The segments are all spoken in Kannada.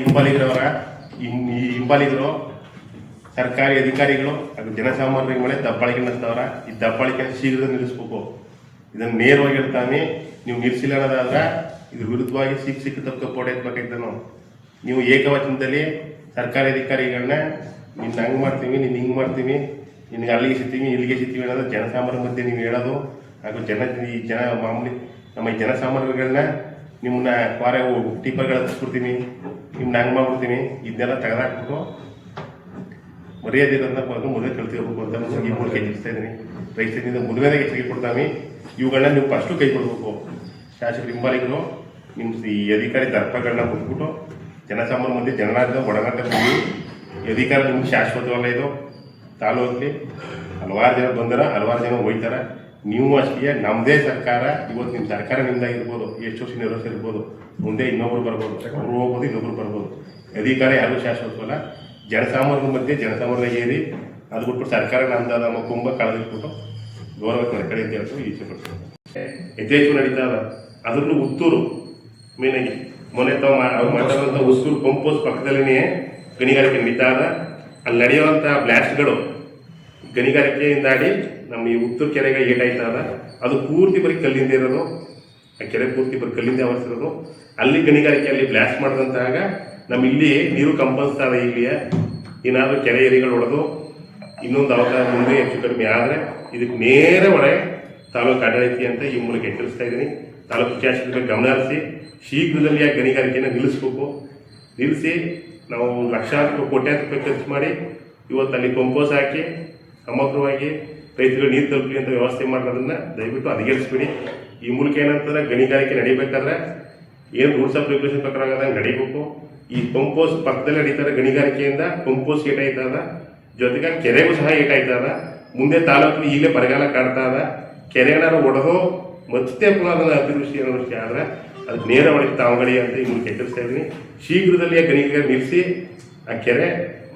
ಹಿಂಬಾಲಿಗರವರ, ಈ ಹಿಂಬಾಲಿಗರು, ಸರ್ಕಾರಿ ಅಧಿಕಾರಿಗಳು ಹಾಗೂ ಜನಸಾಮಾನ್ಯರಿಗೆ ಮೇಲೆ ದಬ್ಬಾಳಿಕೆ ನಡೆಸ್ತವ್ರ ಈ ದಬ್ಬಾಳಿಕೆ ಶೀಘ್ರ ನಿಲ್ಲಿಸ್ಬೇಕು. ಇದನ್ನು ನೇರವಾಗಿ ಹೇಳ್ತಾನೆ ನೀವು ನಿಲ್ಲಿಸಿಲ್ಲ ಅನ್ನೋದಾದ್ರೆ ಇದ್ರ ವಿರುದ್ಧವಾಗಿ ಸಿಕ್ಕ ಸಿಕ್ಕ ತಕ್ಕ ಪೋಡೆ ನಾವು ಏಕವಚನದಲ್ಲಿ ಸರ್ಕಾರಿ ಅಧಿಕಾರಿಗಳನ್ನ ನಿನ್ನ ಹಂಗೆ ಮಾಡ್ತೀವಿ, ನಿನ್ನ ಹಿಂಗೆ ಮಾಡ್ತೀವಿ, ನಿನ್ಗೆ ಅಲ್ಲಿಗೆ ಸಿಗ್ತೀವಿ, ಇಲ್ಲಿಗೆ ಸಿಗ್ತೀವಿ ಅನ್ನೋದು ಜನಸಾಮಾನ್ಯರ ಮಧ್ಯೆ ನೀವು ಹೇಳೋದು. ಹಾಗೂ ಜನ, ಈ ಜನ ಮಾಮೂಲಿ ನಮ್ಮ ಈ ಜನಸಾಮಾನ್ಯರುಗಳನ್ನ ನಿಮ್ಮನ್ನ ಕ್ವಾರೆ ಟಿಪ್ಪರ್ಗಳು ಹತ್ತಿಸ್ಬಿಡ್ತೀನಿ ನಿಮ್ಮನ್ನ ಹಂಗೆ ಮಾಡ್ಬಿಡ್ತೀನಿ. ಇದನ್ನೆಲ್ಲ ತೆಗೆದಾಕ್ಬಿಟ್ಟು ಮರ್ಯಾದೆ ಇರೋದನ್ನ ಬಂದು ಮದುವೆ ಕಲ್ತಿರ್ಬೇಕು ಅಂತ ಈ ಮೂಲಕ ಹೆಚ್ಚಿಸ್ತಾ ಇದ್ದೀನಿ. ರೈತರಿಂದ ಮದುವೆದಾಗ ಹೆಚ್ಚಿಗೆ ಕೊಡ್ತಾವೆ ಇವುಗಳನ್ನ ನೀವು ಫಸ್ಟು ಕೈ ಕೊಡಬೇಕು. ಶಾಸಕರು, ಹಿಂಬಾಲಿಗರು ನಿಮ್ಮ ಈ ಅಧಿಕಾರಿ ದರ್ಪಗಳನ್ನ ಕೊಟ್ಬಿಟ್ಟು ಜನಸಾಮಾನ್ಯ ಮಂದಿ ಜನರಾದ ಒಡನಾಟ ಬಂದು ಅಧಿಕಾರ ನಿಮ್ಗೆ ಶಾಶ್ವತವಲ್ಲ ಇದು. ತಾಲೂಕಲ್ಲಿ ಹಲವಾರು ಜನ ಬಂದಾರ, ಹಲವಾರು ಜನ ಹೋಯ್ತಾರ. ನೀವು ಅಷ್ಟೇ ನಮ್ಮದೇ ಸರ್ಕಾರ, ಇವತ್ತು ನಿಮ್ಮ ಸರ್ಕಾರ ನಿಮ್ದಾಗಿರ್ಬೋದು ಎಷ್ಟು ವರ್ಷ ನಿರ್ವಹಿಸಿರ್ಬೋದು ಮುಂದೆ ಇನ್ನೊಬ್ರು ಬರ್ಬೋದು ಅವ್ರು ಹೋಗ್ಬೋದು, ಇನ್ನೊಬ್ರು ಬರ್ಬೋದು. ಅಧಿಕಾರ ಯಾರು ಶಾಶ್ವತವಲ್ಲ. ಜನಸಾಮಾನ್ಯರ ಮಧ್ಯೆ ಜನಸಾಮಾನ್ಯ ಏರಿ, ಅದು ಬಿಟ್ಬಿಟ್ಟು ಸರ್ಕಾರ ನಮ್ದಾದ ನಮ್ಮ ಕುಂಭ ಕಳೆದಿಟ್ಬಿಟ್ಟು ಗೌರವ ಕಡೆ ಅಂತ ಹೇಳ್ತು ಈಚೆ ಪಡ್ತಾರೆ ಯಥೇಚ್ಛ ನಡೀತಾವ ಅದ್ರಲ್ಲೂ ಉತ್ತೂರು, ಮೇನಾಗಿ ಮೊನ್ನೆ ತಾವು ಮಾತಾಡುವಂಥ ಉಸ್ತೂರು ಪಂಪೋಸ್ ಪಕ್ಕದಲ್ಲಿನೇ ಗಣಿಗಾರಿಕೆ ನಡೀತಾ ಅದ ಅಲ್ಲಿ ನಡೆಯುವಂಥ ಬ್ಲಾಸ್ಟ್ಗಳು ಗಣಿಗಾರಿಕೆಯಿಂದಾಡಿ ನಮ್ಮ ಈ ಉತ್ತೂರು ಕೆರೆಗೆ ಏಟಾಯ್ತದ. ಅದು ಪೂರ್ತಿ ಬರೀ ಕಲ್ಲಿಂದ ಇರೋದು. ಆ ಕೆರೆ ಪೂರ್ತಿ ಬರೀ ಕಲ್ಲಿಂದ ಆವರಿಸಿರೋದು. ಅಲ್ಲಿ ಗಣಿಗಾರಿಕೆಯಲ್ಲಿ ಬ್ಲಾಸ್ಟ್ ಮಾಡಿದಂತಾಗ ನಮ್ಮ ಇಲ್ಲಿ ನೀರು ಕಂಪನ್ಸ್ತಾ ಇಲ್ಲಿಯ ಏನಾದರೂ ಕೆರೆ ಏರಿಗಳು ಹೊಡೆದು ಇನ್ನೊಂದು ಅವಕಾಶ ಮುಂದೆ ಹೆಚ್ಚು ಕಡಿಮೆ ಆದರೆ ಇದಕ್ಕೆ ನೇರ ಹೊಣೆ ತಾಲೂಕು ಆಡಳಿತ ಅಂತ ಈ ಮೂಲಕ ಎಚ್ಚರಿಸ್ತಾ ಇದ್ದೀನಿ. ತಾಲೂಕು ಶಾಸಕರಿಗೆ ಗಮನ ಹರಿಸಿ ಶೀಘ್ರದಲ್ಲಿ ಆ ಗಣಿಗಾರಿಕೆಯನ್ನು ನಿಲ್ಲಿಸ್ಬೇಕು. ನಿಲ್ಲಿಸಿ ನಾವು ಲಕ್ಷಾಂತರ ಕೋಟ್ಯಾಂತರ ರೂಪಾಯಿ ಖರ್ಚು ಮಾಡಿ ಇವತ್ತು ಅಲ್ಲಿ ಕೊಂಪೋಸ್ ಹಾಕಿ ಸಮಗ್ರವಾಗಿ ರೈತರಿಗೆ ನೀರು ತಲುಪಲಿ ಅಂತ ವ್ಯವಸ್ಥೆ ಮಾಡೋದನ್ನು ದಯವಿಟ್ಟು ಹದಗೆಡಿಸ್ಬಿಡಿ ಈ ಮೂಲಕ ಏನಂತಂದ್ರೆ ಗಣಿಗಾರಿಕೆ ನಡಿಬೇಕಾದ್ರೆ ಏನು ರೂಲ್ಸ್ ಆಫ್ ರೆಗ್ಯುಲೇಷನ್ ಪ್ರಕಾರ ಆಗದಂಗೆ ನಡಿಬೇಕು. ಈ ಪಂಪೋಸ್ ಪಕ್ಕದಲ್ಲಿ ನಡೀತಾರೆ ಗಣಿಗಾರಿಕೆಯಿಂದ ಪಂಪೋಸ್ ಏಟಾಯ್ತದ ಜೊತೆಗೆ ಕೆರೆಗೂ ಸಹ ಏಟಾಯ್ತದ ಮುಂದೆ ತಾಲೂಕಿನ ಈಗಲೇ ಬರಗಾಲ ಕಾಡ್ತಾ ಅದ. ಕೆರೆಗಳನ್ನ ಒಡೆದು ಮತ್ತೆ ಪುನಃ ಅತಿವೃಷ್ಟಿ ಅನಾವೃಷ್ಟಿ ಆದ್ರೆ ಅದು ನೇರ ತಾವಗಳಿ ತಾವುಗಳಿ ಅಂತ ಈ ಮೂಲಕ ಎಚ್ಚರಿಸ್ತಾ ಇದ್ದೀನಿ. ಶೀಘ್ರದಲ್ಲಿ ಆ ಗಣಿಗಾರಿಕೆ ನಿಲ್ಲಿಸಿ ಆ ಕೆರೆ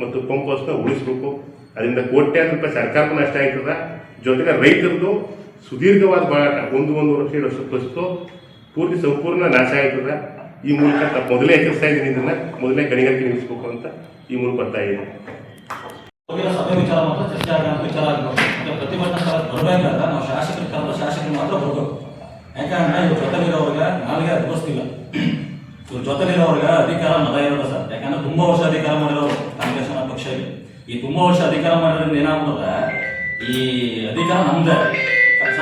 ಮತ್ತು ಪಂಪೋಸ್ನ ಉಳಿಸ್ಬೇಕು. ಅದರಿಂದ ಕೋಟ್ಯಾಂತರ ರೂಪಾಯಿ ಸರ್ಕಾರಕ್ಕೂ ನಷ್ಟ ಆಯ್ತದ. ಜೊತೆಗೆ ರೈತರದ್ದು ಸುದೀರ್ಘವಾದ ಹೋರಾಟ, ಒಂದು ಒಂದು ವರ್ಷ ಎರಡು ವರ್ಷ ಪೂರ್ತಿ ಸಂಪೂರ್ಣ ನಾಶ ಆಯ್ತದ ಈ ಮೂಲಕ ಮೊದಲೇ ಎಚ್ಚರಿಸ್ತಾ ಇದ್ದೀನಿ ಇದನ್ನ. ಮೊದಲೇ ಗಣಿಗಾರಿಕೆ ನಿಲ್ಲಿಸ್ಬೇಕು ಅಂತ ಈ ಮೂಲಕ ಬರ್ತಾ ಇದ್ದೀನಿ. ಸಭೆ ವಿಚಾರ ಮಾತ್ರ ಚರ್ಚೆ ಆಗೋ ವಿಚಾರ ಆಗಬೇಕು. ಮತ್ತೆ ಪ್ರತಿಭಟನಾ ಸ್ಥಳ ಬರಬೇಕಾದ್ರೆ ನಾವು ಶಾಸಕರು ಕರೆದ ಶಾಸಕರು ಮಾತ್ರ ಬರಬೇಕು. ಯಾಕಂದ್ರೆ ಇವ್ರ ಜೊತೆಲಿರೋರ್ಗೆ ನಾಲ್ಗೆ ಅನುಭವಿಸ್ತಿಲ್ಲ. ಇವ್ರ ಜೊತೆಲಿರೋರ್ಗೆ ಅಧಿಕಾರ ಮತ ಇರೋಲ್ಲ ಸರ್. ಯಾಕಂದ್ರೆ ತುಂಬಾ ವರ್ಷ ಅಧಿಕಾರ ಮಾಡಿರೋರು ಕಾಂಗ್ರೆಸ್ ಪಕ್ಷ ಈ ತುಂಬಾ ವರ್ಷ ಅಧಿಕಾರ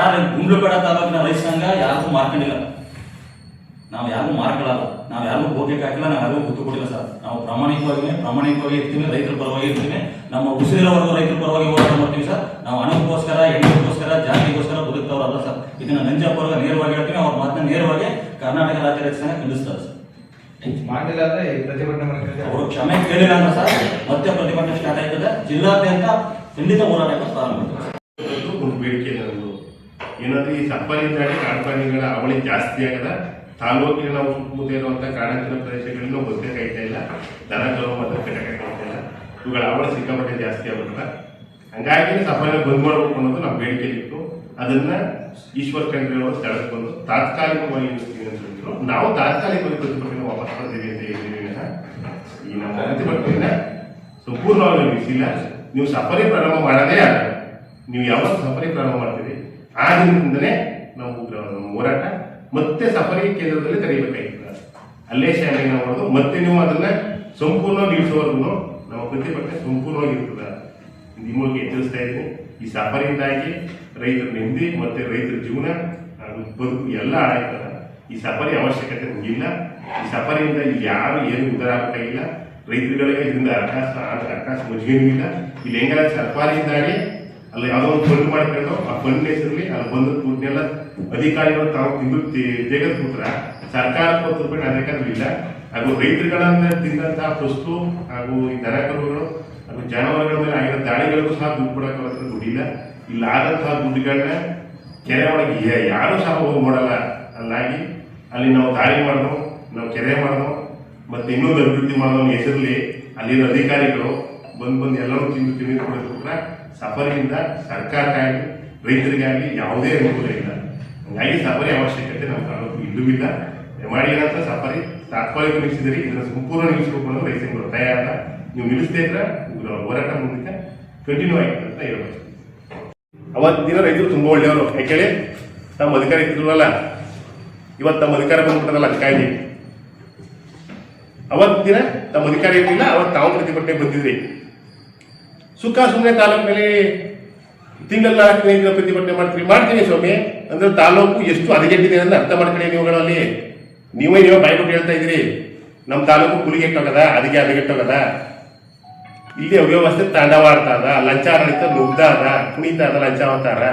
ಸರ್ ಗುಂಡ್ಲುಪೇಡ ತಾಲೂಕಿನ ರೈತ ಸಂಘ ಯಾರಿಗೂ ಮಾರ್ಕೊಂಡಿಲ್ಲ. ನಾವು ಯಾರು ಮಾರ್ಕೊಳ್ಳಲ್ಲ ನಾವು ಯಾರಿಗೂ ಹೋಗ್ಲಿಕ್ಕೆ ಹಾಕಿಲ್ಲ ನಾವು ಯಾರಿಗೂ ಗೊತ್ತು ಕೊಡಿಲ್ಲ ಸರ್. ನಾವು ಪ್ರಾಮಾಣಿಕವಾಗಿ ಪ್ರಾಮಾಣಿಕವಾಗಿ ಇರ್ತೀವಿ ರೈತರ ಪರವಾಗಿ ಇರ್ತೀವಿ. ನಮ್ಮ ಉಸಿರಿರೋವರೆಗೂ ರೈತರ ಪರವಾಗಿ ಹೋರಾಟ ಮಾಡ್ತೀವಿ ಸರ್. ನಾವು ಹಣಕ್ಕೋಸ್ಕರ ಹೆಣ್ಣಿಗೋಸ್ಕರ ಜಾತಿಗೋಸ್ಕರ ಬದುಕ್ತವ್ರಲ್ಲ ಸರ್. ಇದನ್ನ ನಂಜಪ್ಪವ್ರಿಗೆ ನೇರವಾಗಿ ಹೇಳ್ತೀವಿ ಅವ್ರ ಮಾತನ್ನ ನೇರವಾಗಿ ಕರ್ನಾಟಕ ರಾಜ್ಯ ರೈತ ಸಂಘ ಖಂಡಿಸ್ತಾರೆ ಸರ್. ಮಾಡಿಲ್ಲ ಅಂದ್ರೆ ಈ ಪ್ರತಿಭಟನೆ ಮಾಡ್ತಾರೆ ಅವರು ಕ್ಷಮೆ ಕೇಳಿಲ್ಲ ಅಂದ್ರೆ ಸರ್ ಮತ್ತೆ ಪ್ರತಿಭಟನೆ ಸ್ಟಾರ್ಟ್ ಆಯ್ತದೆ. ಜಿಲ್ಲಾದ್ಯಂತ ಖಂಡಿತ ಹೋರಾಟಕ್ಕೆ ಪ್ರಾರಂಭ ಒಂದು ಬೇಡಿಕೆ ಏನಾದ್ರೆ ಈ ತಪ್ಪಲಿದ್ದಾಡಿ ಕಾಡು ಪ್ರಾಣಿಗಳ ಅವಳಿ ಜಾಸ್ತಿ ಆಗದ. ತಾಲೂಕಿನ ನಾವು ಸುತ್ತಮುತ್ತ ಇರುವಂತ ಕಾಡಂಚಿನ ಪ್ರದೇಶಗಳಲ್ಲಿ ನಾವು ಬದುಕಕ್ಕೆ ಕಾಯ್ತಾ ಇಲ್ಲ. ದನ ಕರು ಮತ್ತು ಕಟಕ ಕಾಯ್ತಾ ಇಲ್ಲ. ಇವುಗಳ ಅವಳಿ ಸಿಕ್ಕಾಪಟ್ಟೆ ಜಾಸ್ತಿ ಆಗುತ್ತ ಹಂಗಾಗಿ ಸಫಾರಿ ಬಂದ್ ಮಾಡಬೇಕು ಅನ್ನೋದು ನಮ್ಮ ಬೇಡಿಕೆ ಇತ್ತು ಅದನ್ನ ಈಶ್ವರ್ ಖಂಡ್ರೆ ಅವರು ಸ್ಥಳಕ್ಕೆ ಬಂದು ತಾತ್ಕಾಲಿಕವಾಗಿ ಅಂತ ಹೇಳಿದ್ರು. ನಾವು ತಾತ್ಕಾಲಿಕವಾಗಿ ಪ್ರತಿಭಟನೆ ವಾಪಸ್ ಬರ್ತೀವಿ ಅಂತ ಹೇಳಿದ್ದೀವಿ ಈ ನಮ್ಮ ಪ್ರತಿಭಟನೆಯನ್ನ ಸಂಪೂರ್ಣವಾಗಿ ನಿಲ್ಲಿಸಿಲ್ಲ. ನೀವು ಸಫರಿ ಪ್ರಾರಂಭ ಮಾಡದೇ ಆಗ ನೀವು ಯಾವತ್ತು ಸಫರಿ ಪ್ರಾರಂಭ ಮಾಡ್ತೀರಿ? ಆ ದಿನದಿಂದನೇ ನಾವು ನಮ್ಮ ಹೋರಾಟ ಮತ್ತೆ ಸಫರಿ ಕೇಂದ್ರದಲ್ಲಿ ತೆರೀಬೇಕಾಗಿತ್ತು ಅಲ್ಲೇ ಶಾಲೆಗೆ ನಾವು ಮಾಡೋದು ಮತ್ತೆ ನೀವು ಅದನ್ನ ಸಂಪೂರ್ಣ ನಿಲ್ಲಿಸುವವರೆಗೂ ನಮ್ಮ ಪ್ರತಿಭಟನೆ ಸಂಪೂರ್ಣವಾಗಿ ನಿಮಗೆ ಎಚ್ಚರಿಸ್ತಾ ಇದ್ದೀನಿ. ಈ ಸಫರಿಯಿಂದಾಗಿ ರೈತರ ನೆಮ್ಮದಿ ಮತ್ತೆ ರೈತರ ಜೀವನ ಬದುಕು ಎಲ್ಲ ಹಾಳಾಯ್ತದ ಈ ಸಫರಿ ಅವಶ್ಯಕತೆ ಇಲ್ಲ ಈ ಸಫರಿಯಿಂದ ಇಲ್ಲಿ ಯಾರು ಏನು ಉದ್ದಾರ ಆಗಬೇಕಾಗಿಲ್ಲ. ರೈತರುಗಳಿಗೆ ಇದರಿಂದ ಅವಕಾಶ ಅವಕಾಶ ಮಜ್ಜಿಗೆನೂ ಇಲ್ಲ. ಇಲ್ಲಿ ಹೆಂಗಾದ್ರೆ ಸಫಾರಿಯಿಂದಾಗಿ ಅಲ್ಲಿ ಯಾವುದೋ ಒಂದು ಫಂಡ್ ಮಾಡ್ಕೊಂಡು ಆ ಫಂಡ್ ಹೆಸರಲ್ಲಿ ಅಲ್ಲಿ ಬಂದ ದುಡ್ಡನ್ನೆಲ್ಲ ಅಧಿಕಾರಿಗಳು ತಾವು ತಿಂದು ತೆಗೆದುಬಿಟ್ರ ಸರ್ಕಾರ ಹತ್ತು ರೂಪಾಯಿ ಇಲ್ಲ. ಹಾಗೂ ರೈತರುಗಳನ್ನ ತಿಂದಂತಹ ವಸ್ತು ಹಾಗೂ ಈ ದರಕರುಗಳು ಹಾಗೂ ಜಾನುವಾರುಗಳ ಮೇಲೆ ಆಗಿರೋ ದಾಳಿಗಳಿಗೂ ಸಹ ದುಡ್ಡು ಕೊಡಕ್ಕೆ ದುಡ್ಡಿಲ್ಲ. ಇಲ್ಲ ಆದಂತಹ ದುಡ್ಡುಗಳನ್ನ ಕೆರೆ ಒಳಗೆ ಯಾರು ಸಹ ಹೋಗಿ ಮಾಡಲ್ಲ ಅಲ್ಲಾಗಿ ಅಲ್ಲಿ ನಾವು ದಾಳಿ ಮಾಡೋದು, ನಾವು ಕೆರೆ ಮಾಡೋದು, ಮತ್ತೆ ಇನ್ನೊಂದು ಅಭಿವೃದ್ಧಿ ಮಾಡೋದು ಹೆಸರಲ್ಲಿ ಅಲ್ಲಿನ ಅಧಿಕಾರಿಗಳು ಬಂದು ಬಂದು ಎಲ್ಲರೂ ತಿಂದು ತಿಂದು ಕೊಡೋದ್ಬಿಟ್ರೆ ಸಫರಿಂದ ಸರ್ಕಾರಕ್ಕಾಗಲಿ, ರೈತರಿಗಾಗಲಿ ಯಾವುದೇ ಅನುಕೂಲ ಇಲ್ಲ. ಹಂಗಾಗಿ ಸಫರಿ ಅವಶ್ಯಕತೆ ನಮ್ಮ ತಾಲೂಕು ಇಲ್ಲೂ. ಇಲ್ಲ ಮಾಡಿ ಏನಂತ ಸಫಾರಿ ತಾತ್ಕಾಲಿಕ ನಿಲ್ಲಿಸಿದರೆ ಇದನ್ನ ಸಂಪೂರ್ಣ ನಿಲ್ಲಿಸಬೇಕು ಅನ್ನೋದು ರೈತರಿಗೆ ಒತ್ತಾಯ ನೀವು ನಿಲ್ಲಿಸದೇ ಇದ್ರೆ ಹೋರಾಟ ಮುಂದಕ್ಕೆ ಕಂಟಿನ್ಯೂ ಆಗಿತ್ತು ಅಂತ ಹೇಳ್ಬೋದು. ಅವತ್ತಿನ ರೈತರು ತುಂಬಾ ಒಳ್ಳೆಯವರು. ಯಾಕೇಳಿ ತಮ್ಮ ಅಧಿಕಾರ ಇದ್ರಲ್ಲ ಇವತ್ತು ತಮ್ಮ ಅಧಿಕಾರ ಬಂದ್ಬಿಟ್ಟದಲ್ಲ ಅದಕ್ಕಾಗಿ ಅವತ್ತಿನ ತಮ್ಮ ಅಧಿಕಾರ ಇರಲಿಲ್ಲ, ಅವತ್ತು ತಾವು ಪ್ರತಿಭಟನೆ ಬಂದಿದ್ರಿ. ಸುಖ ಸುಮ್ಮನೆ ತಾಲೂಕಿನಲ್ಲಿ ತಿಂಗಳ ದಿನ ಪ್ರತಿಭಟನೆ ಮಾಡ್ತೀರಿ. ಮಾಡ್ತೀನಿ ಸ್ವಾಮಿ. ಅಂದ್ರೆ ತಾಲೂಕು ಎಷ್ಟು ಹದಗೆಟ್ಟಿದೆ ಅಂತ ಅರ್ಥ ಮಾಡ್ಕೊಳ್ಳಿ ನೀವುಗಳಲ್ಲಿ ನೀವೇ ನೀವೇ ಬಾಯ್ಬಿಟ್ಟು ಹೇಳ್ತಾ ಇದ್ದೀರಿ. ನಮ್ಮ ತಾಲೂಕು ಕುಲಿಗೆಟ್ಟೋಗದ ಅದಕ್ಕೆ ಹದಗೆಟ್ಟೋಗದ ಇಲ್ಲಿ ಅವ್ಯವಸ್ಥೆ ತಾಂಡವಾಡ್ತಾ ಅದ ಲಂಚಾಡಳಿತ ನುಗ್ಧ ಅದ ಕುಣಿತ ಅದ, ಲಂಚ ಅವತಾರ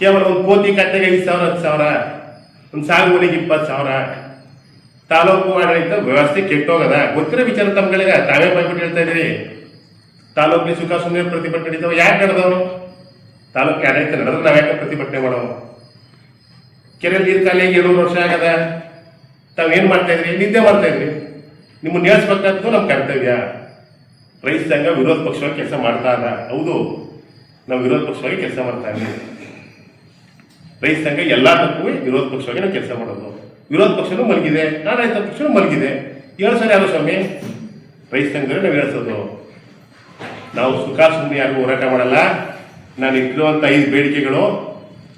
ಕೇವಲ ಒಂದು ಕೋತಿ ಕಟ್ಟೆಗೆ ಐದು ಸಾವಿರ, ಹತ್ತು ಸಾವಿರ, ಒಂದು ಸಾಗುವಳಿಗೆ ಇಪ್ಪತ್ತು ಸಾವಿರ. ತಾಲೂಕು ಆಡಳಿತ ವ್ಯವಸ್ಥೆ ಕೆಟ್ಟೋಗದ. ಗೊತ್ತಿರೋ ವಿಚಾರ ತಮ್ಮಗಳಿಗೆ ತಾವೇ ಬಾಯ್ಬಿಟ್ಟು ಹೇಳ್ತಾ ಇದ್ದೀರಿ. ತಾಲೂಕಿಗೆ ಸುಖ ಸುಮ್ಮನೆ ಪ್ರತಿಭಟನೆ ನಡೀತಾವ. ಯಾಕೆ ನಡೆದವು? ತಾಲೂಕಿಗೆ ಆಡಳಿತ ನಡೆದ್ರೆ ನಾವು ಯಾಕೆ ಪ್ರತಿಭಟನೆ ಮಾಡೋ ಕೆರೆ ನೀರು ಖಾಲಿಯಾಗಿ ಏಳು ವರ್ಷ ಆಗದ? ತಾವೇನ್ ಮಾಡ್ತಾ ಇದ್ರಿ? ನಿದ್ದೆ ಮಾಡ್ತಾ ಇದ್ರಿ. ನಿಮ್ಮನ್ನ ನಿಲ್ಲಿಸ್ಬೇಕಾದ್ದು ನಮ್ಮ ಕರ್ತವ್ಯ. ರೈತ ಸಂಘ ವಿರೋಧ ಪಕ್ಷವಾಗಿ ಕೆಲಸ ಮಾಡ್ತಾ ಇದ್ದ ಹೌದು, ನಾವು ವಿರೋಧ ಪಕ್ಷವಾಗಿ ಕೆಲಸ ಮಾಡ್ತಾ ಇದ್ದೀವಿ ರೈತ ಸಂಘ ಎಲ್ಲದಕ್ಕೂ ವಿರೋಧ ಪಕ್ಷವಾಗಿ ನಾವು ಕೆಲಸ ಮಾಡೋದು. ವಿರೋಧ ಪಕ್ಷನೂ ಮಲಗಿದೆ ಆಡಳಿತ ಪಕ್ಷನೂ ಮಲಗಿದೆ. ಏಳು ಯಾರು ಸ್ವಾಮಿ, ರೈತ ಸಂಘದಲ್ಲಿ ನಾವು ಹೇಳ್ಸೋದು ನಾವು ಸುಖ ಸುಮ್ಮನೆ ಯಾರು ಹೋರಾಟ ಮಾಡಲ್ಲ. ನಾನು ಇಟ್ಟಿರುವಂತ ಐದು ಬೇಡಿಕೆಗಳು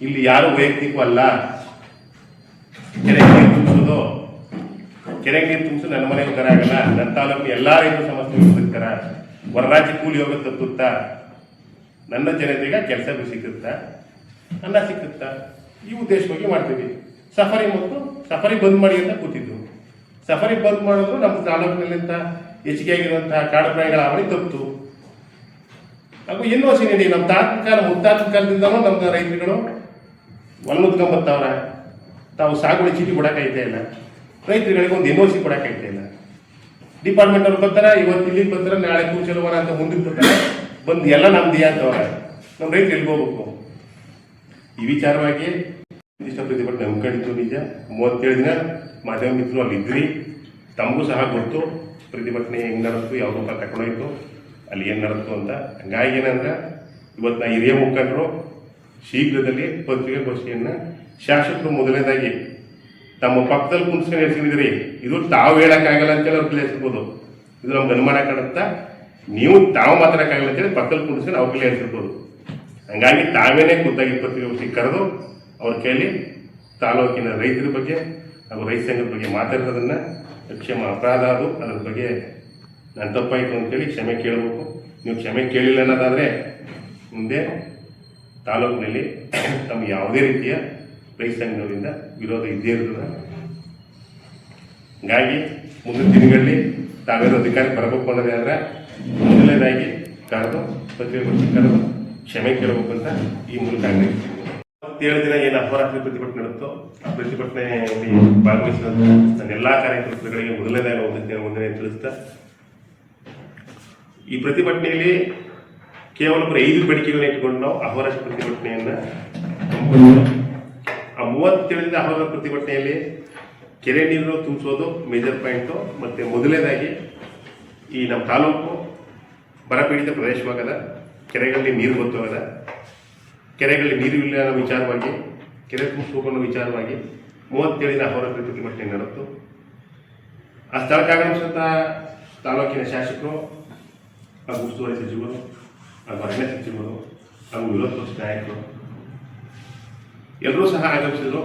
ಇಲ್ಲಿ ಯಾರು ವೈಯಕ್ತಿಕವಲ್ಲ. ಕೆರೆಗೆ ನೀರು ತುಂಬಿಸೋದು. ಕೆರೆಗೆ ನೀರು ನನ್ನ ಮನೆ ಉತ್ತರ ಆಗಲ್ಲ. ನನ್ನ ತಾಲೂಕಿನ ಎಲ್ಲ ರೈತರು ಸಮಸ್ಯೆ ಸಿಗ್ತಾರ ಹೊರರಾಜ್ಯ ಕೂಲಿ ಹೋಗೋದು ತಪ್ಪುತ್ತಾ ನನ್ನ ಜನತೆಗೆ ಕೆಲಸ ಸಿಕ್ಕುತ್ತಾ? ಅನ್ನ ಸಿಕ್ಕುತ್ತಾ? ಈ ಉದ್ದೇಶವಾಗಿ ಮಾಡ್ತೀವಿ. ಸಫಾರಿ ಮತ್ತು ಸಫಾರಿ ಬಂದ್ ಮಾಡಿ ಅಂತ ಕೂತಿದ್ದು ಸಫಾರಿ ಬಂದ್ ಮಾಡಿದ್ರು ನಮ್ಮ ತಾಲೂಕಿನಲ್ಲಿಂತ ಹೆಚ್ಚಿಗೆ ಆಗಿರುವಂತಹ ಕಾಡು ಪ್ರಾಣಿಗಳ ಅವಳಿ ತಪ್ಪಿತು ಹಾಗೂ ಇನ್ನೂ ಸಿನಿ ನಮ್ಮ ತಾತನ ಕಾಲ, ಮುತ್ತಾತನ ಕಾಲದಿಂದನೂ ನಮ್ಮ ರೈತರುಗಳು ಹೊಲ್ನುತ್ಕೊಂಬತ್ತವ್ರ ತಾವು ಸಾಗುವಳಿ ಚೀಟಿ ಕೊಡಕೈತೆ ಇಲ್ಲ. ರೈತರುಗಳಿಗೆ ಒಂದು ಸಿ ಕೊಡಕ್ಕಾಯ್ತಾ ಇಲ್ಲ. ಡಿಪಾರ್ಟ್ಮೆಂಟ್ ಅವ್ರು ಬರ್ತಾರೆ, ಇವತ್ತು ಇಲ್ಲಿಗೆ ಬರ್ತಾರೆ, ನಾಳೆ ಕೂಚಲವನ ಅಂತ ಮುಂದಕ್ಕೆ ಬರ್ತಾರೆ. ಬಂದು ಎಲ್ಲ ನಮ್ದು ಅಂತವ್ರ ನಮ್ಮ ರೈತರು ಎಲ್ಲಿಗೆ ಹೋಗ್ಬೇಕು? ಈ ವಿಚಾರವಾಗಿ ಇಷ್ಟ ಪ್ರತಿಭಟನೆ ಹಮ್ಮಿಕೊಂಡಿದ್ದು ನಿಜ. ಮೂವತ್ತೇಳು ದಿನ ಮಾಧ್ಯಮ ಮಿತ್ರರು ಅಲ್ಲಿ ಇದ್ರಿ ತಮಗೂ ಸಹ ಗೊತ್ತು, ಪ್ರತಿಭಟನೆ ಹೆಂಗ್ ನಡೆಸ್ತು ಯಾವ ರೂಪ ಅಲ್ಲಿ ಏನು ನಡೆದು ಅಂತ? ಹಂಗಾಗಿ ಏನಂದ್ರೆ, ಇವತ್ತು ನಾ ಹಿರಿಯ ಮುಖಂಡರು ಶೀಘ್ರದಲ್ಲಿ ಪತ್ರಿಕಾಗೋಷ್ಠಿಯನ್ನು ಶಾಸಕರು ಮೊದಲನೇದಾಗಿ ತಮ್ಮ ಪಕ್ಕದಲ್ಲಿ ಕುಂತ್ಕೊಂಡು ಹೇಳ್ಸಿದ್ರಿ. ಇದು ತಾವು ಹೇಳೋಕ್ಕಾಗಲ್ಲ ಅಂತೇಳಿ ಅವ್ರು ಹೇಳ್ಸಿರ್ಬೋದು ಇದು ನಮ್ಗೆ ಅನುಮಾನ ಕಾಡುತ್ತಾ ನೀವು ತಾವು ಮಾತಾಡಕ್ಕಾಗಲ್ಲ ಅಂತೇಳಿ ಪಕ್ಕದಲ್ಲಿ ಕುಂತ್ಕೊಂಡು ಅವ್ರ ಕೈಲಿ ಹೇಳ್ಸಿರ್ಬೋದು ಹಂಗಾಗಿ ತಾವೇನೆ ಖುದ್ದಾಗಿ ಪತ್ರಿಕಾಗೋಷ್ಠಿ ಕರೆದು ಅವ್ರ ಕೈಲಿ ತಾಲೂಕಿನ ರೈತರ ಬಗ್ಗೆ ಹಾಗೂ ರೈತ ಸಂಘದ ಬಗ್ಗೆ ಮಾತಾಡಿರೋದನ್ನ ಕ್ಷಮ ಅಪರಾಧ ಅದು. ಅದ್ರ ಬಗ್ಗೆ ನಾನು ತಪ್ಪಾಯಿತು ಅಂತೇಳಿ ಕ್ಷಮೆ ಕೇಳಬೇಕು. ನೀವು ಕ್ಷಮೆ ಕೇಳಿಲ್ಲ ಅನ್ನೋದಾದರೆ ಮುಂದೆ ತಾಲೂಕಿನಲ್ಲಿ ತಮ್ಮ ಯಾವುದೇ ರೀತಿಯ ರೈತ ಸಂಘದಿಂದ ವಿರೋಧ ಇದ್ದೇ ಇರ್ತದೆ. ಹಂಗಾಗಿ ಮುಂದಿನ ದಿನಗಳಲ್ಲಿ ತಾವೇನೋ ಅಧಿಕಾರಿ ಬರಬೇಕು ಆದರೆ ಮೊದಲನೇದಾಗಿ ಕರೆದು ಪ್ರತಿಭಟನೆ ಕರೆದು ಕ್ಷಮೆ ಕೇಳಬೇಕು ಅಂತ ಈ ಮೂಲಕ ಏಳು ದಿನ ಏನು ಅಹೋರಾತ್ರಿ ಪ್ರತಿಭಟನೆ ನಡೆಯುತ್ತೋ, ಆ ಪ್ರತಿಭಟನೆಯಲ್ಲಿ ಭಾಗವಹಿಸಿದಂತ ನನ್ನ ಎಲ್ಲಾ ಕಾರ್ಯಕರ್ತರುಗಳಿಗೆ ಮೊದಲನೇದಾಗಿ ಒಂದನೇ ತಿಳಿಸ್ತಾ ಈ ಪ್ರತಿಭಟನೆಯಲ್ಲಿ ಕೇವಲ ಐದು ಬೇಡಿಕೆಗಳನ್ನ ಇಟ್ಕೊಂಡು ನಾವು ಅಹೋರಾಶ ಪ್ರತಿಭಟನೆಯನ್ನ ಆ ಮೂವತ್ತೇಳರಿಂದ ಅಹೋರಾಶ ಪ್ರತಿಭಟನೆಯಲ್ಲಿ ಕೆರೆ ನೀರು ತುಂಬಿಸೋದು ಮೇಜರ್ ಪಾಯಿಂಟು ಮತ್ತೆ ಮೊದಲನೇದಾಗಿ ಈ ನಮ್ಮ ತಾಲೂಕು ಬರಪೀಡಿತ ಪ್ರದೇಶವಾಗದ, ಕೆರೆಗಳಲ್ಲಿ ನೀರು ಗೊತ್ತಾಗದ ಕೆರೆಗಳಲ್ಲಿ ನೀರು ಇಲ್ಲ ಅನ್ನೋ ವಿಚಾರವಾಗಿ, ಕೆರೆ ತುಂಬಿಸ್ಬೇಕು ಅನ್ನೋ ವಿಚಾರವಾಗಿ ಮೂವತ್ತೇಳಿನ ಅಹೋರಾತ್ರಿ ಪ್ರತಿಭಟನೆ ನಡೆಯಿತು. ಆ ಸ್ಥಳಕ್ಕಾಗಮಿಸಿದಂಥ ತಾಲೂಕಿನ ಶಾಸಕರು ಹಾಗೂ ಉಸ್ತುವಾರಿ ಸಚಿವರು ಹಾಗೂ ಅರಣ್ಯ ಸಚಿವರು ಹಾಗೂ ವಿರೋಧ ಪಕ್ಷ ನಾಯಕರು ಎಲ್ಲರೂ ಸಹ ಆಗಮಿಸಿದ್ರು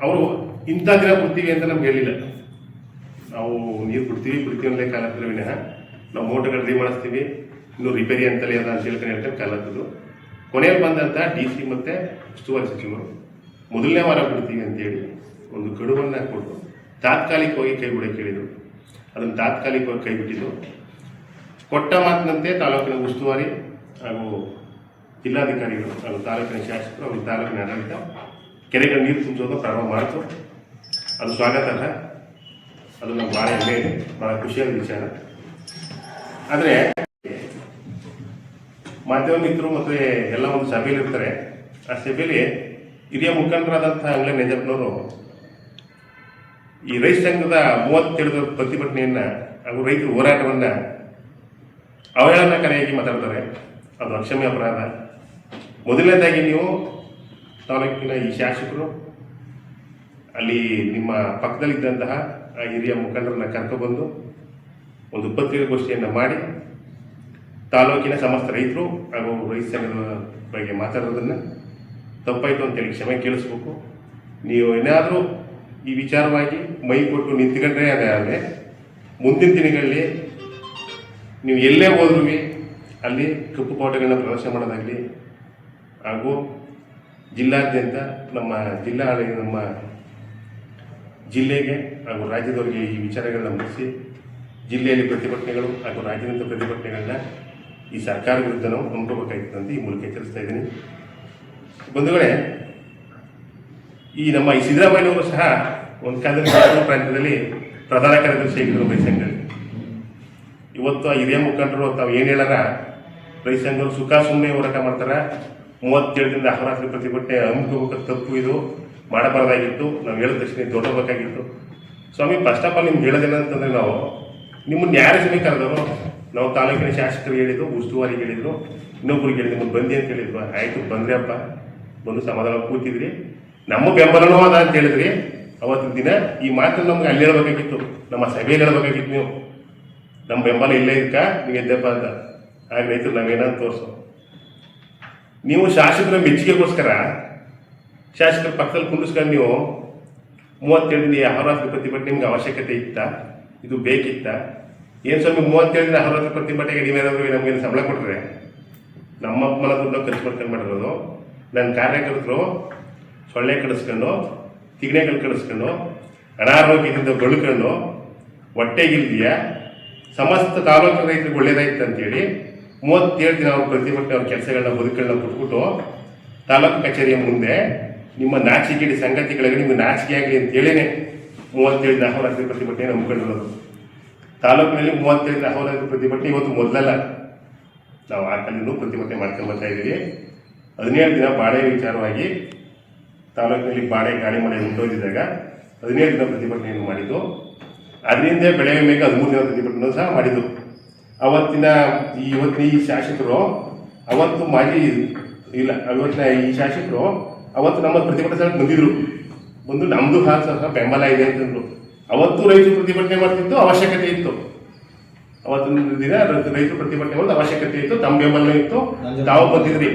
ಅವರು ಇಂಥ ದಿನ ಕೊಡ್ತೀವಿ ಅಂತ ನಮ್ಗೆ ಹೇಳಿಲ್ಲ ನಾವು ನೀರು ಬಿಡ್ತೀವಿ ಬಿಡ್ತೀವಿ ಅಂತಲೇ ಕಾಲ ಹತ್ತಿರ ವಿನಃ ನಾವು ಮೋಟರ್ ರೆಡಿ ಮಾಡಿಸ್ತೀವಿ ಇನ್ನು ರಿಪೇರಿ ಅಂತಲೇ ಅದ ಅಂತ ಹೇಳ್ಕೊಂಡು ಹೇಳ್ಕೊಂಡು ಕಾಲ ಹತ್ತಿದ್ರು ಕೊನೆಯಲ್ಲಿ ಬಂದಂಥ ಡಿ ಸಿ ಮತ್ತು ಉಸ್ತುವಾರಿ ಸಚಿವರು ಮೊದಲನೇ ವಾರ ಬಿಡ್ತೀವಿ ಅಂತೇಳಿ ಒಂದು ಗಡುವನ್ನು ಕೊಟ್ಟು ತಾತ್ಕಾಲಿಕವಾಗಿ ಕೈ ಬಿಡೋಕೆ ಹೇಳಿದರು ಅದನ್ನು ತಾತ್ಕಾಲಿಕವಾಗಿ ಕೈ ಬಿಟ್ಟಿದ್ದು ಕೊಟ್ಟ ಮಾತಿನಂತೆ ತಾಲೂಕಿನ ಉಸ್ತುವಾರಿ ಹಾಗೂ ಜಿಲ್ಲಾಧಿಕಾರಿಗಳು ಹಾಗೂ ತಾಲೂಕಿನ ಶಾಸಕರು ಹಾಗೂ ತಾಲೂಕಿನ ಆಡಳಿತ ಕೆರೆಗಳ ನೀರು ತುಂಬಿಸೋದು ಪ್ರಾರಂಭ ಮಾಡಿತು. ಅದು ಸ್ವಾಗತ ಅದು ನಮ್ಗೆ ಭಾಳ ಹೆಮ್ಮೆ ಇದೆ. ಭಾಳ ಖುಷಿಯಾದ ವಿಚಾರ. ಆದರೆ ಮಾಧ್ಯಮ ಮಿತ್ರರು ಮತ್ತು ಎಲ್ಲ ಒಂದು ಸಭೆಯಲ್ಲಿ ಇರ್ತಾರೆ. ಆ ಸಭೆಯಲ್ಲಿ ಹಿರಿಯ ಮುಖಂಡರಾದಂಥ ಅಂಗ್ಲೆ ನೆಜಪ್ನವರು ಈ ರೈತ ಸಂಘದ ಮೂವತ್ತೆರಡು ಪ್ರತಿಭಟನೆಯನ್ನು ಹಾಗೂ ರೈತರ ಹೋರಾಟವನ್ನ ಅವಹೇಳನಕಾರಿಯಾಗಿ ಮಾತಾಡ್ತಾರೆ. ಅದು ಅಕ್ಷಮ್ಯ ಅಪರಾಧ. ಮೊದಲನೇದಾಗಿ ನೀವು ತಾಲೂಕಿನ ಈ ಶಾಸಕರು, ಅಲ್ಲಿ ನಿಮ್ಮ ಪಕ್ಕದಲ್ಲಿದ್ದಂತಹ ಹಿರಿಯ ಮುಖಂಡರನ್ನ ಕರ್ಕೊಬಂದು ಒಂದು ಪತ್ರಿಕಾಗೋಷ್ಠಿಯನ್ನು ಮಾಡಿ, ತಾಲೂಕಿನ ಸಮಸ್ತ ರೈತರು ಹಾಗೂ ರೈತ ಸಂಘದ ಬಗ್ಗೆ ಮಾತಾಡೋದನ್ನು ತಪ್ಪಾಯಿತು ಅಂತೇಳಿ ಕ್ಷಮೆ ಕೇಳಿಸ್ಬೇಕು. ನೀವು ಏನಾದರೂ ಈ ವಿಚಾರವಾಗಿ ಮೈ ಕೊಟ್ಟು ನಿಂತ್ಕೊಂಡ್ರೆ ಅದೇ ಮುಂದಿನ ದಿನಗಳಲ್ಲಿ ನೀವು ಎಲ್ಲೇ ಹೋದ್ರೂ ಅಲ್ಲಿ ಕಪ್ಪು ಕೋಟೆಗಳನ್ನ ಪ್ರದರ್ಶನ ಮಾಡೋದಾಗಲಿ ಹಾಗೂ ಜಿಲ್ಲಾದ್ಯಂತ ನಮ್ಮ ಜಿಲ್ಲಾ ನಮ್ಮ ಜಿಲ್ಲೆಗೆ ಹಾಗೂ ರಾಜ್ಯದವರಿಗೆ ಈ ವಿಚಾರಗಳನ್ನ ಮುಗಿಸಿ ಜಿಲ್ಲೆಯಲ್ಲಿ ಪ್ರತಿಭಟನೆಗಳು ಹಾಗೂ ರಾಜ್ಯದಂತ ಪ್ರತಿಭಟನೆಗಳನ್ನ ಈ ಸರ್ಕಾರ ವಿರುದ್ಧ ನಾವು ಅಂತ ಈ ಮೂಲಕ ಎಚ್ಚರಿಸ್ತಾ ಇದ್ದೀನಿ. ಬಂಧುಗಳೇ, ಈ ನಮ್ಮ ಈ ಸಿದ್ದರಾಮಯ್ಯವರು ಸಹ ಒಂದು ಕಾಲದಲ್ಲಿ ಪ್ರಾಂತ್ಯದಲ್ಲಿ ಪ್ರಧಾನ ಕಾರ್ಯದರ್ಶಿ ಆಗಿದ್ದರು ಇವತ್ತು ಹಿರಿಯ ಮುಖಂಡರು ತಾವು ಏನು ಹೇಳಾರ ರೈತ ಸಂಘರು ಸುಖ ಸುಮ್ಮನೆ ಹೋರಾಟ ಮಾಡ್ತಾರ. ಮೂವತ್ತೇಳರಿಂದ ಅಹರಾತ್ರಿ ಪ್ರತಿಭಟನೆ ಹಮ್ಮಿಕೋಬೇಕು ತಪ್ಪು ಇದು. ಮಾಡಬಾರ್ದಾಗಿತ್ತು. ನಾವು ಹೇಳಿದ ತಕ್ಷಣ ದೊಡ್ಡಬೇಕಾಗಿತ್ತು ಸ್ವಾಮಿ ಫಸ್ಟ್ ಆಫ್ ಆಲ್ ನಿಮ್ಗೆ ಹೇಳೋದೇನಂತಂದ್ರೆ ನಾವು ನಿಮ್ಮನ್ನು ಯಾರು ಜನ ನಾವು ತಾಲೂಕಿನ ಶಾಸಕರು ಹೇಳಿದ್ರು ಉಸ್ತುವಾರಿಗೆ ಹೇಳಿದ್ರು ಇನ್ನೊಬ್ರಿಗೆ ಹೇಳಿದ್ರು ನಿಮ್ಮನ್ನು ಬಂದಿ ಅಂತ ಹೇಳಿದ್ರು ಆಯಿತು ಬಂದ್ರಿ ಅಪ್ಪ ಬಂದು ಸಮಾಧಾನ ಕೂತಿದ್ರಿ. ನಮ್ಮ ಬೆಂಬಲನೂ ಅದ ಅಂತ ಹೇಳಿದ್ರಿ. ಅವತ್ತಿನ ದಿನ ಈ ಮಾತನ್ನು ನಮ್ಗೆ ಅಲ್ಲಿ ಹೇಳಬೇಕಾಗಿತ್ತು. ನಮ್ಮ ಸಭೆಯಲ್ಲಿ ಹೇಳಬೇಕಾಗಿತ್ತು ನೀವು. ನಮ್ಮ ಬೆಂಬಲ ಇಲ್ಲೇ ಇದ್ಕ ನೀವು ಎದ್ದಪ್ಪ ಅಂತ. ಹಾಗೆ ರೈತರು ನಾವೇನಂತ ತೋರಿಸು. ನೀವು ಶಾಸಕರ ಮೆಚ್ಚುಗೆಗೋಸ್ಕರ, ಶಾಸಕರ ಪಕ್ಕದಲ್ಲಿ ಕುಂಡಿಸ್ಕೊಂಡು ನೀವು ಮೂವತ್ತೇಳು ದಿನ ಅಹೋರಾತ್ರಿ ಪ್ರತಿಭಟನೆ ನಿಮ್ಗೆ ಅವಶ್ಯಕತೆ ಇತ್ತ? ಇದು ಬೇಕಿತ್ತ? ಏನು ಸ್ವಾಮಿ ಮೂವತ್ತೇಳು ದಿನ ಅಹೋರಾತ್ರಿ ಪ್ರತಿಭಟನೆಗೆ ನೀವೇನಾದ್ರೂ ನಮಗೆ ಸಂಬಳ ಕೊಟ್ಟರೆ ನಮ್ಮ ಮನ ದುಡ್ಡು ಖರ್ಚು ಮಾಡ್ಕೊಂಡು ಮಾಡಿರೋದು. ನನ್ನ ಕಾರ್ಯಕರ್ತರು ಸೊಳ್ಳೆ ಕಡಿಸ್ಕೊಂಡು ತಿಗಣೆಗಳು ಕಡಿಸ್ಕೊಂಡು, ಅನಾರೋಗ್ಯದಿಂದ ಬಳ್ಕೊಂಡು, ಹೊಟ್ಟೆಗಿಲ್ದಿಯ? ಸಮಸ್ತ ತಾಲೂಕು ರೈತರಿಗೆ ಒಳ್ಳೇದಾಯ್ತು ಅಂತೇಳಿ ಮೂವತ್ತೇಳು ದಿನ ಅವ್ರು ಪ್ರತಿಭಟನೆ, ಅವ್ರ ಕೆಲಸಗಳನ್ನ ಬದುಕುಗಳನ್ನ ಕೊಟ್ಬಿಟ್ಟು ತಾಲೂಕು ಕಚೇರಿಯ ಮುಂದೆ ನಿಮ್ಮ ನಾಚಿಕೆಡಿ ಸಂಗತಿಗಳಿಗೆ ನಿಮ್ಗೆ ನಾಚಿಕೆ ಆಗಲಿ ಅಂತೇಳಿನೇ ಮೂವತ್ತೇಳು ದಿನ ಅಹೋರಾತ್ರಿ ಪ್ರತಿಭಟನೆ ನಂಬ್ಕೊಂಡಿರೋದು ತಾಲೂಕಿನಲ್ಲಿ ಮೂವತ್ತೇಳು ದಿನ ಅಹೋರಾತ್ರಿ ಪ್ರತಿಭಟನೆ ಇವತ್ತು ಮೊದಲಲ್ಲ. ನಾವು ಆ ಕಾಲಿಂದ ಪ್ರತಿಭಟನೆ ಮಾಡ್ಕೊಂಡು ಬರ್ತಾ ಇದ್ದೀವಿ. ಹದಿನೇಳು ದಿನ ಬಾಳೆ ವಿಚಾರವಾಗಿ ತಾಲೂಕಿನಲ್ಲಿ ಬಾಳೆ ಗಾಳಿ ಮಳೆ ಉಂಟೋದಿದ್ದಾಗ ಹದಿನೇಳು ದಿನ ಪ್ರತಿಭಟನೆಯನ್ನು ಮಾಡಿದ್ದು. ಅದರಿಂದ ಬೆಳೆ ವಿಮೆಗೆ ಹದಿಮೂರು ದಿನ ಪ್ರತಿಭಟನೆ ಸಹ ಮಾಡಿದರು. ಅವತ್ತಿನ ಈ ಇವತ್ತಿನ ಈ ಶಾಸಕರು ಅವತ್ತು ಮಾಜಿ ಇಲ್ಲ ಇವತ್ತಿನ ಈ ಶಾಸಕರು ಅವತ್ತು ನಮ್ಮ ಪ್ರತಿಭಟನೆ ಬಂದಿದ್ರು. ಬಂದು ನಮ್ಮದು ಸಹ ಬೆಂಬಲ ಇದೆ ಅಂತಂದ್ರು ಅವತ್ತು ರೈತರು ಪ್ರತಿಭಟನೆ ಮಾಡ್ತಿತ್ತು ಅವಶ್ಯಕತೆ ಇತ್ತು. ಅವತ್ತಿನ ದಿನ ರೈತ- ರೈತರು ಪ್ರತಿಭಟನೆ ಮಾಡೋದು ಅವಶ್ಯಕತೆ ಇತ್ತು ತಮ್ಮ ಬೆಂಬಲ ಇತ್ತು. ತಾವು ಬಂದಿದ್ರಿ.